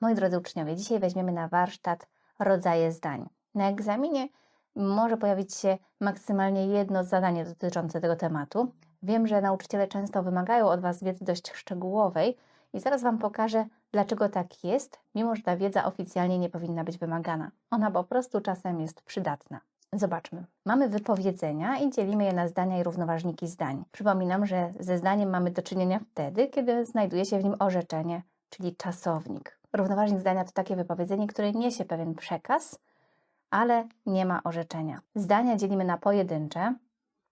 Moi drodzy uczniowie, dzisiaj weźmiemy na warsztat rodzaje zdań. Na egzaminie może pojawić się maksymalnie jedno zadanie dotyczące tego tematu. Wiem, że nauczyciele często wymagają od Was wiedzy dość szczegółowej i zaraz Wam pokażę, dlaczego tak jest, mimo że ta wiedza oficjalnie nie powinna być wymagana. Ona po prostu czasem jest przydatna. Zobaczmy. Mamy wypowiedzenia i dzielimy je na zdania i równoważniki zdań. Przypominam, że ze zdaniem mamy do czynienia wtedy, kiedy znajduje się w nim orzeczenie, czyli czasownik. Równoważnik zdania to takie wypowiedzenie, które niesie pewien przekaz, ale nie ma orzeczenia. Zdania dzielimy na pojedyncze,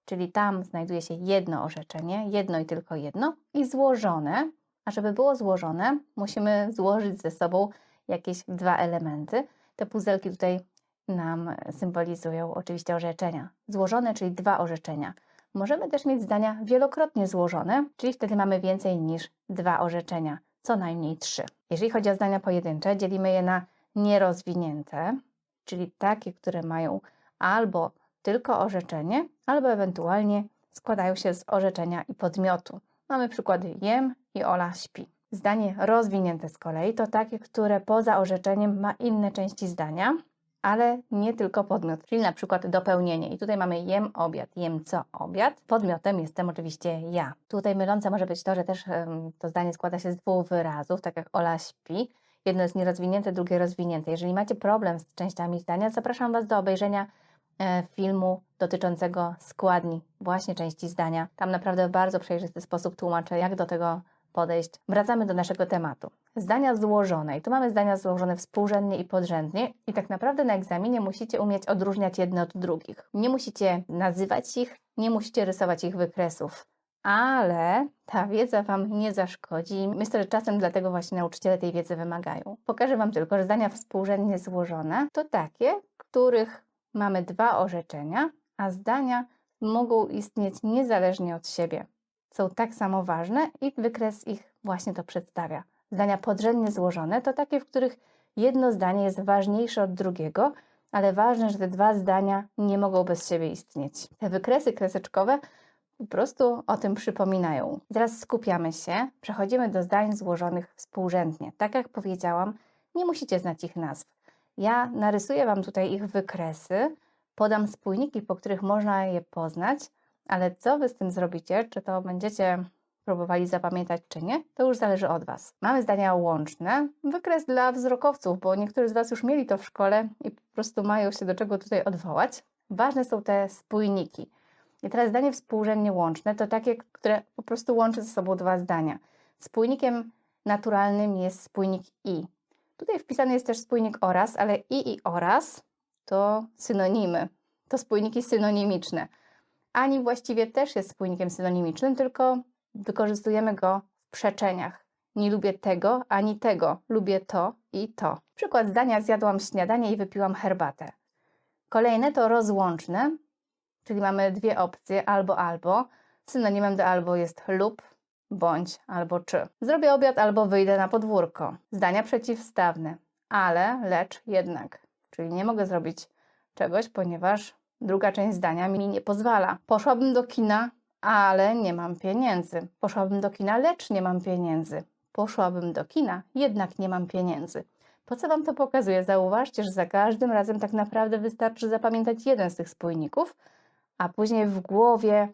czyli tam znajduje się jedno orzeczenie, jedno i tylko jedno, i złożone. A żeby było złożone, musimy złożyć ze sobą jakieś dwa elementy. Te puzelki tutaj nam symbolizują oczywiście orzeczenia. Złożone, czyli dwa orzeczenia. Możemy też mieć zdania wielokrotnie złożone, czyli wtedy mamy więcej niż dwa orzeczenia, co najmniej trzy. Jeżeli chodzi o zdania pojedyncze, dzielimy je na nierozwinięte, czyli takie, które mają albo tylko orzeczenie, albo ewentualnie składają się z orzeczenia i podmiotu. Mamy przykłady jem i Ola śpi. Zdanie rozwinięte z kolei to takie, które poza orzeczeniem ma inne części zdania, ale nie tylko podmiot, czyli na przykład dopełnienie. I tutaj mamy jem obiad, jem co obiad. Podmiotem jestem oczywiście ja. Tutaj mylące może być to, że też em, to zdanie składa się z dwóch wyrazów, tak jak Ola śpi. Jedno jest nierozwinięte, drugie rozwinięte. Jeżeli macie problem z częściami zdania, zapraszam Was do obejrzenia e, filmu dotyczącego składni, właśnie części zdania. Tam naprawdę w bardzo przejrzysty sposób tłumaczę, jak do tego podejść. Wracamy do naszego tematu. Zdania złożone. I tu mamy zdania złożone współrzędnie i podrzędnie. I tak naprawdę na egzaminie musicie umieć odróżniać jedne od drugich. Nie musicie nazywać ich, nie musicie rysować ich wykresów. Ale ta wiedza Wam nie zaszkodzi. Myślę, że czasem dlatego właśnie nauczyciele tej wiedzy wymagają. Pokażę Wam tylko, że zdania współrzędnie złożone to takie, których mamy dwa orzeczenia, a zdania mogą istnieć niezależnie od siebie. Są tak samo ważne i wykres ich właśnie to przedstawia. Zdania podrzędnie złożone to takie, w których jedno zdanie jest ważniejsze od drugiego, ale ważne, że te dwa zdania nie mogą bez siebie istnieć. Te wykresy kreseczkowe po prostu o tym przypominają. Teraz skupiamy się, przechodzimy do zdań złożonych współrzędnie. Tak jak powiedziałam, nie musicie znać ich nazw. Ja narysuję Wam tutaj ich wykresy, podam spójniki, po których można je poznać, ale co Wy z tym zrobicie? Czy to będziecie próbowali zapamiętać, czy nie? To już zależy od Was. Mamy zdania łączne, wykres dla wzrokowców, bo niektórzy z Was już mieli to w szkole i po prostu mają się do czego tutaj odwołać. Ważne są te spójniki. I teraz zdanie współrzędnie łączne to takie, które po prostu łączy ze sobą dwa zdania. Spójnikiem naturalnym jest spójnik i. Tutaj wpisany jest też spójnik oraz, ale i i oraz to synonimy. To spójniki synonimiczne. Ani właściwie też jest spójnikiem synonimicznym, tylko wykorzystujemy go w przeczeniach. Nie lubię tego ani tego, lubię to i to. Przykład zdania: zjadłam śniadanie i wypiłam herbatę. Kolejne to rozłączne, czyli mamy dwie opcje albo albo. Synonimem do albo jest lub, bądź albo czy. Zrobię obiad albo wyjdę na podwórko. Zdania przeciwstawne, ale, lecz, jednak. Czyli nie mogę zrobić czegoś, ponieważ druga część zdania mi nie pozwala. Poszłabym do kina, ale nie mam pieniędzy. Poszłabym do kina, lecz nie mam pieniędzy. Poszłabym do kina, jednak nie mam pieniędzy. Po co Wam to pokazuję? Zauważcie, że za każdym razem tak naprawdę wystarczy zapamiętać jeden z tych spójników, a później w głowie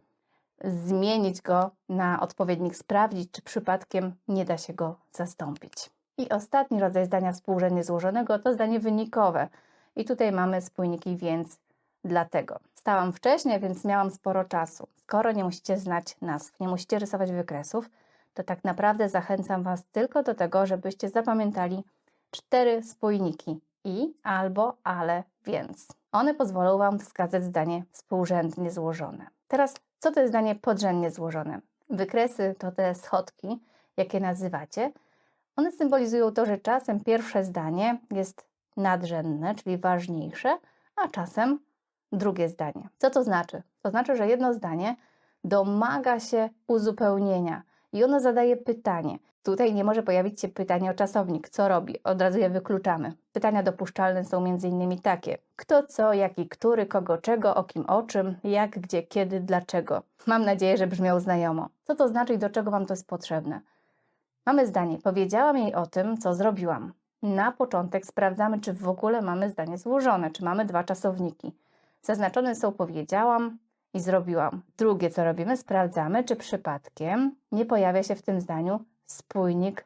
zmienić go na odpowiednik, sprawdzić, czy przypadkiem nie da się go zastąpić. I ostatni rodzaj zdania współrzędnie złożonego to zdanie wynikowe. I tutaj mamy spójniki więc dlatego. Stałam wcześniej, więc miałam sporo czasu. Skoro nie musicie znać nazw, nie musicie rysować wykresów, to tak naprawdę zachęcam Was tylko do tego, żebyście zapamiętali cztery spójniki i, albo, ale, więc. One pozwolą Wam wskazać zdanie współrzędnie złożone. Teraz, co to jest zdanie podrzędnie złożone? Wykresy to te schodki, jakie nazywacie. One symbolizują to, że czasem pierwsze zdanie jest nadrzędne, czyli ważniejsze, a czasem drugie zdanie. Co to znaczy? To znaczy, że jedno zdanie domaga się uzupełnienia i ono zadaje pytanie. Tutaj nie może pojawić się pytanie o czasownik, co robi, od razu je wykluczamy. Pytania dopuszczalne są m.in. takie: kto, co, jaki, który, kogo, czego, o kim, o czym, jak, gdzie, kiedy, dlaczego. Mam nadzieję, że brzmiał znajomo. Co to znaczy i do czego Wam to jest potrzebne? Mamy zdanie: powiedziałam jej o tym, co zrobiłam. Na początek sprawdzamy, czy w ogóle mamy zdanie złożone, czy mamy dwa czasowniki. Zaznaczone są powiedziałam i zrobiłam. Drugie, co robimy, sprawdzamy, czy przypadkiem nie pojawia się w tym zdaniu spójnik,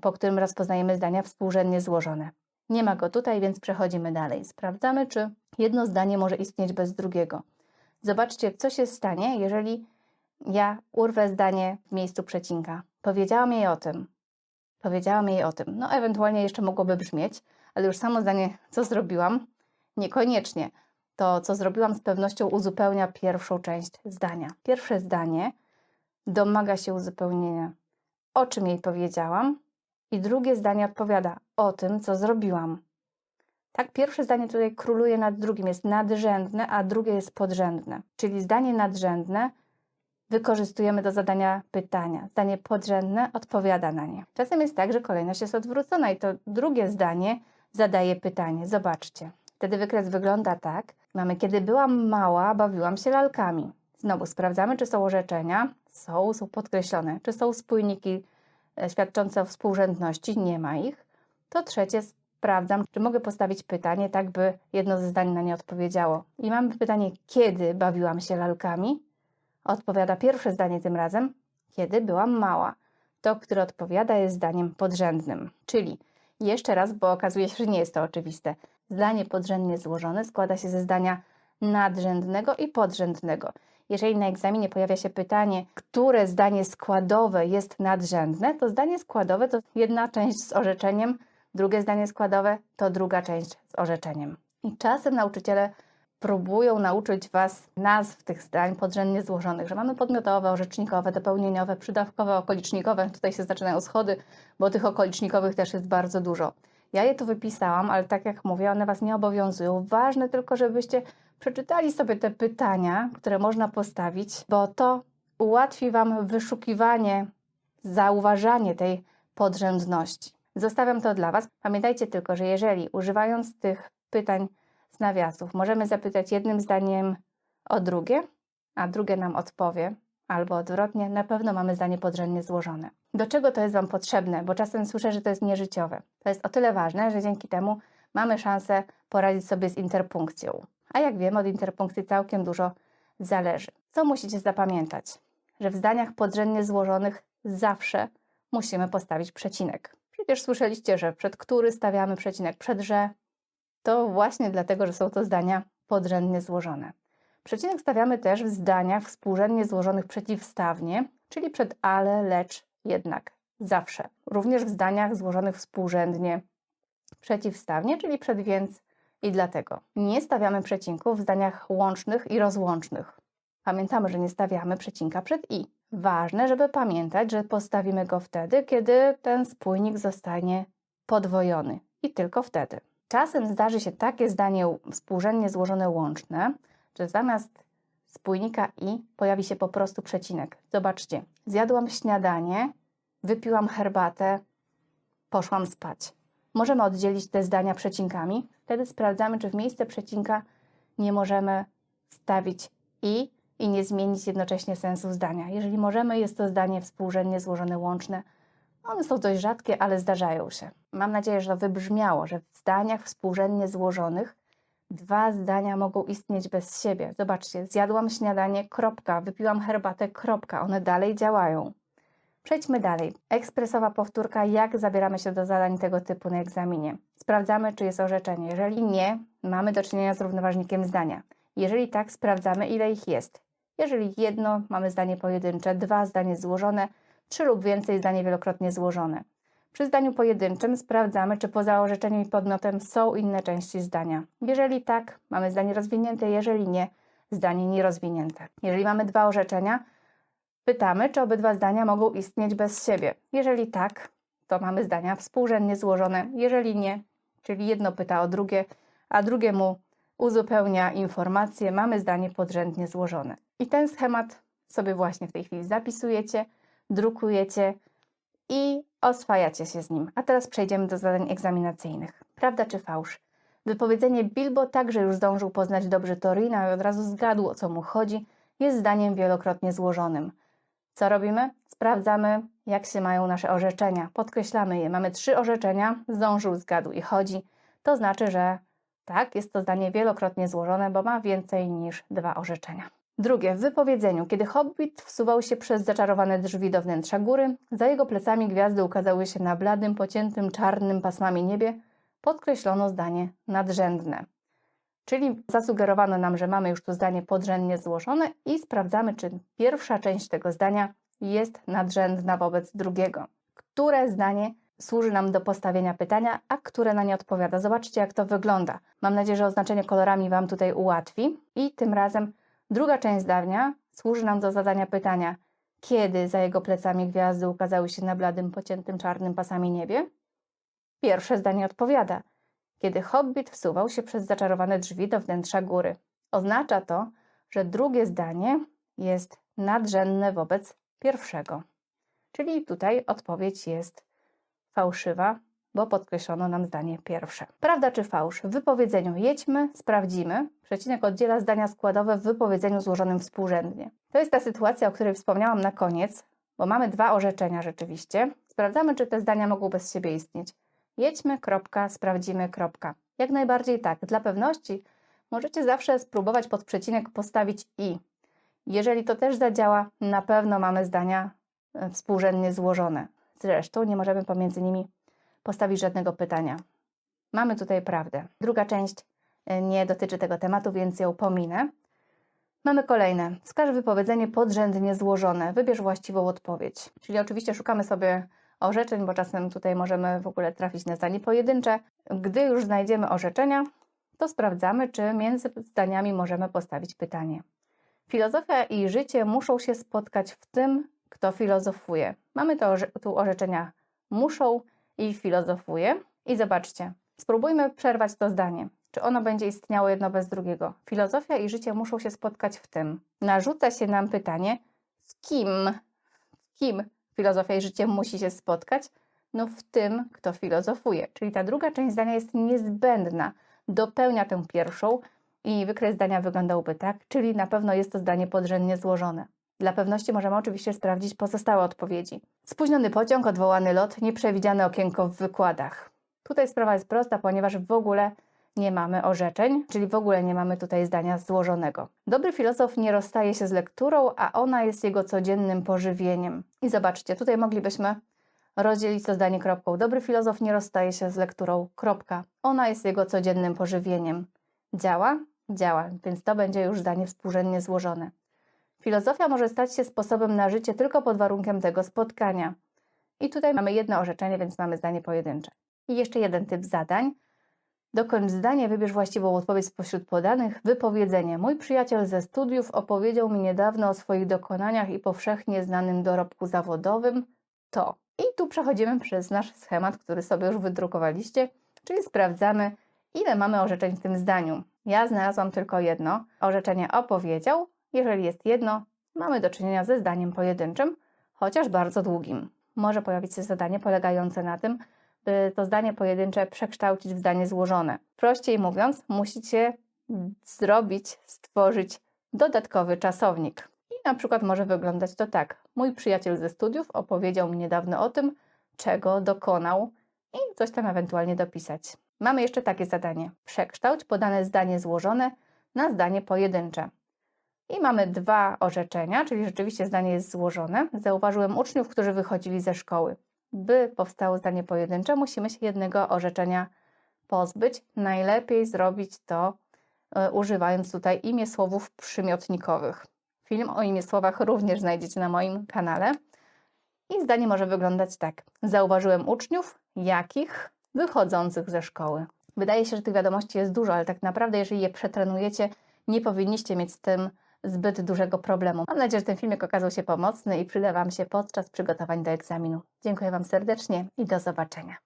po którym rozpoznajemy zdania współrzędnie złożone. Nie ma go tutaj, więc przechodzimy dalej. Sprawdzamy, czy jedno zdanie może istnieć bez drugiego. Zobaczcie, co się stanie, jeżeli ja urwę zdanie w miejscu przecinka. Powiedziałam jej o tym. Powiedziałam jej o tym. No, ewentualnie jeszcze mogłoby brzmieć, ale już samo zdanie, co zrobiłam, niekoniecznie. To, co zrobiłam, z pewnością uzupełnia pierwszą część zdania. Pierwsze zdanie domaga się uzupełnienia, o czym jej powiedziałam, i drugie zdanie odpowiada o tym, co zrobiłam. Tak, pierwsze zdanie tutaj króluje nad drugim, jest nadrzędne, a drugie jest podrzędne. Czyli zdanie nadrzędne wykorzystujemy do zadania pytania. Zdanie podrzędne odpowiada na nie. Czasem jest tak, że kolejność jest odwrócona i to drugie zdanie zadaje pytanie. Zobaczcie. Wtedy wykres wygląda tak. Mamy, kiedy byłam mała, bawiłam się lalkami. Znowu sprawdzamy, czy są orzeczenia. Są, są podkreślone. Czy są spójniki e, świadczące o współrzędności? Nie ma ich. To trzecie, sprawdzam, czy mogę postawić pytanie, tak by jedno ze zdań na nie odpowiedziało. I mamy pytanie, kiedy bawiłam się lalkami? Odpowiada pierwsze zdanie tym razem, kiedy byłam mała. To, które odpowiada, jest zdaniem podrzędnym. Czyli jeszcze raz, bo okazuje się, że nie jest to oczywiste. Zdanie podrzędnie złożone składa się ze zdania nadrzędnego i podrzędnego. Jeżeli na egzaminie pojawia się pytanie, które zdanie składowe jest nadrzędne, to zdanie składowe to jedna część z orzeczeniem, drugie zdanie składowe to druga część z orzeczeniem. I czasem nauczyciele próbują nauczyć Was nazw tych zdań podrzędnie złożonych, że mamy podmiotowe, orzecznikowe, dopełnieniowe, przydawkowe, okolicznikowe. Tutaj się zaczynają schody, bo tych okolicznikowych też jest bardzo dużo. Ja je tu wypisałam, ale tak jak mówię, one Was nie obowiązują. Ważne tylko, żebyście przeczytali sobie te pytania, które można postawić, bo to ułatwi Wam wyszukiwanie, zauważanie tej podrzędności. Zostawiam to dla Was. Pamiętajcie tylko, że jeżeli używając tych pytań z nawiasów możemy zapytać jednym zdaniem o drugie, a drugie nam odpowie, albo odwrotnie, na pewno mamy zdanie podrzędnie złożone. Do czego to jest Wam potrzebne? Bo czasem słyszę, że to jest nieżyciowe. To jest o tyle ważne, że dzięki temu mamy szansę poradzić sobie z interpunkcją. A jak wiemy, od interpunkcji całkiem dużo zależy. Co musicie zapamiętać? Że w zdaniach podrzędnie złożonych zawsze musimy postawić przecinek. Przecież słyszeliście, że przed który stawiamy przecinek, przed że. To właśnie dlatego, że są to zdania podrzędnie złożone. Przecinek stawiamy też w zdaniach współrzędnie złożonych przeciwstawnie, czyli przed ale, lecz, jednak, zawsze. Również w zdaniach złożonych współrzędnie przeciwstawnie, czyli przed więc i dlatego. Nie stawiamy przecinków w zdaniach łącznych i rozłącznych. Pamiętamy, że nie stawiamy przecinka przed i. Ważne, żeby pamiętać, że postawimy go wtedy, kiedy ten spójnik zostanie podwojony i tylko wtedy. Czasem zdarzy się takie zdanie współrzędnie złożone łączne, że zamiast spójnika i pojawi się po prostu przecinek. Zobaczcie, zjadłam śniadanie, wypiłam herbatę, poszłam spać. Możemy oddzielić te zdania przecinkami. Wtedy sprawdzamy, czy w miejsce przecinka nie możemy wstawić i i nie zmienić jednocześnie sensu zdania. Jeżeli możemy, jest to zdanie współrzędnie złożone łączne. One są dość rzadkie, ale zdarzają się. Mam nadzieję, że to wybrzmiało, że w zdaniach współrzędnie złożonych dwa zdania mogą istnieć bez siebie. Zobaczcie, zjadłam śniadanie, kropka, wypiłam herbatę, kropka. One dalej działają. Przejdźmy dalej. Ekspresowa powtórka, jak zabieramy się do zadań tego typu na egzaminie. Sprawdzamy, czy jest orzeczenie. Jeżeli nie, mamy do czynienia z równoważnikiem zdania. Jeżeli tak, sprawdzamy, ile ich jest. Jeżeli jedno, mamy zdanie pojedyncze, dwa zdanie złożone, trzy lub więcej zdanie wielokrotnie złożone. Przy zdaniu pojedynczym sprawdzamy, czy poza orzeczeniem i podmiotem są inne części zdania. Jeżeli tak, mamy zdanie rozwinięte, jeżeli nie, zdanie nierozwinięte. Jeżeli mamy dwa orzeczenia, pytamy, czy obydwa zdania mogą istnieć bez siebie. Jeżeli tak, to mamy zdania współrzędnie złożone. Jeżeli nie, czyli jedno pyta o drugie, a drugiemu uzupełnia informacje, mamy zdanie podrzędnie złożone. I ten schemat sobie właśnie w tej chwili zapisujecie, drukujecie i oswajacie się z nim. A teraz przejdziemy do zadań egzaminacyjnych. Prawda czy fałsz? Wypowiedzenie Bilbo także już zdążył poznać dobrze Torina i od razu zgadł, o co mu chodzi, jest zdaniem wielokrotnie złożonym. Co robimy? Sprawdzamy, jak się mają nasze orzeczenia. Podkreślamy je. Mamy trzy orzeczenia, zdążył, zgadł i chodzi. To znaczy, że tak, jest to zdanie wielokrotnie złożone, bo ma więcej niż dwa orzeczenia. Drugie, w wypowiedzeniu. Kiedy hobbit wsuwał się przez zaczarowane drzwi do wnętrza góry, za jego plecami gwiazdy ukazały się na bladym, pociętym czarnym pasmami niebie, podkreślono zdanie nadrzędne. Czyli zasugerowano nam, że mamy już tu zdanie podrzędnie złożone i sprawdzamy, czy pierwsza część tego zdania jest nadrzędna wobec drugiego. Które zdanie służy nam do postawienia pytania, a które na nie odpowiada. Zobaczcie, jak to wygląda. Mam nadzieję, że oznaczenie kolorami Wam tutaj ułatwi. I tym razem druga część zdania służy nam do zadania pytania, kiedy za jego plecami gwiazdy ukazały się na bladym, pociętym czarnym pasami niebie? Pierwsze zdanie odpowiada, kiedy hobbit wsuwał się przez zaczarowane drzwi do wnętrza góry. Oznacza to, że drugie zdanie jest nadrzędne wobec pierwszego. Czyli tutaj odpowiedź jest fałszywa, bo podkreślono nam zdanie pierwsze. Prawda czy fałsz? W wypowiedzeniu jedźmy, sprawdzimy. Przecinek oddziela zdania składowe w wypowiedzeniu złożonym współrzędnie. To jest ta sytuacja, o której wspomniałam na koniec, bo mamy dwa orzeczenia rzeczywiście. Sprawdzamy, czy te zdania mogą bez siebie istnieć. Jedźmy, kropka, sprawdzimy, kropka. Jak najbardziej tak. Dla pewności możecie zawsze spróbować pod przecinek postawić i. Jeżeli to też zadziała, na pewno mamy zdania e, współrzędnie złożone. Zresztą nie możemy pomiędzy nimi postawić żadnego pytania. Mamy tutaj prawdę. Druga część e, nie dotyczy tego tematu, więc ją pominę. Mamy kolejne. Wskaż wypowiedzenie podrzędnie złożone. Wybierz właściwą odpowiedź. Czyli oczywiście szukamy sobie orzeczeń, bo czasem tutaj możemy w ogóle trafić na zdanie pojedyncze. Gdy już znajdziemy orzeczenia, to sprawdzamy, czy między zdaniami możemy postawić pytanie. Filozofia i życie muszą się spotkać w tym, kto filozofuje. Mamy to, tu orzeczenia muszą i filozofuje. I zobaczcie, spróbujmy przerwać to zdanie. Czy ono będzie istniało jedno bez drugiego? Filozofia i życie muszą się spotkać w tym. Narzuca się nam pytanie, z kim, z kim filozofia i życie musi się spotkać? No w tym, kto filozofuje. Czyli ta druga część zdania jest niezbędna, dopełnia tę pierwszą i wykres zdania wyglądałby tak, czyli na pewno jest to zdanie podrzędnie złożone. Dla pewności możemy oczywiście sprawdzić pozostałe odpowiedzi. Spóźniony pociąg, odwołany lot, nieprzewidziane okienko w wykładach. Tutaj sprawa jest prosta, ponieważ w ogóle nie mamy orzeczeń, czyli w ogóle nie mamy tutaj zdania złożonego. Dobry filozof nie rozstaje się z lekturą, a ona jest jego codziennym pożywieniem. I zobaczcie, tutaj moglibyśmy rozdzielić to zdanie kropką. Dobry filozof nie rozstaje się z lekturą, kropka. Ona jest jego codziennym pożywieniem. Działa? Działa, więc to będzie już zdanie współrzędnie złożone. Filozofia może stać się sposobem na życie tylko pod warunkiem tego spotkania. I tutaj mamy jedno orzeczenie, więc mamy zdanie pojedyncze. I jeszcze jeden typ zadań. Dokończ zdanie, wybierz właściwą odpowiedź spośród podanych. Wypowiedzenie. Mój przyjaciel ze studiów opowiedział mi niedawno o swoich dokonaniach i powszechnie znanym dorobku zawodowym. To. I tu przechodzimy przez nasz schemat, który sobie już wydrukowaliście, czyli sprawdzamy, ile mamy orzeczeń w tym zdaniu. Ja znalazłam tylko jedno. Orzeczenie opowiedział, jeżeli jest jedno, mamy do czynienia ze zdaniem pojedynczym, chociaż bardzo długim. Może pojawić się zadanie polegające na tym, by to zdanie pojedyncze przekształcić w zdanie złożone. Prościej mówiąc, musicie zrobić, stworzyć dodatkowy czasownik. I na przykład może wyglądać to tak. Mój przyjaciel ze studiów opowiedział mi niedawno o tym, czego dokonał i coś tam ewentualnie dopisać. Mamy jeszcze takie zadanie. Przekształć podane zdanie złożone na zdanie pojedyncze. I mamy dwa orzeczenia, czyli rzeczywiście zdanie jest złożone. Zauważyłem uczniów, którzy wychodzili ze szkoły. By powstało zdanie pojedyncze, musimy się jednego orzeczenia pozbyć. Najlepiej zrobić to y, używając tutaj imię słowów przymiotnikowych. Film o imię słowach również znajdziecie na moim kanale. I zdanie może wyglądać tak. Zauważyłem uczniów, jakich wychodzących ze szkoły. Wydaje się, że tych wiadomości jest dużo, ale tak naprawdę, jeżeli je przetrenujecie, nie powinniście mieć z tym zbyt dużego problemu. Mam nadzieję, że ten filmik okazał się pomocny i przyda Wam się podczas przygotowań do egzaminu. Dziękuję Wam serdecznie i do zobaczenia.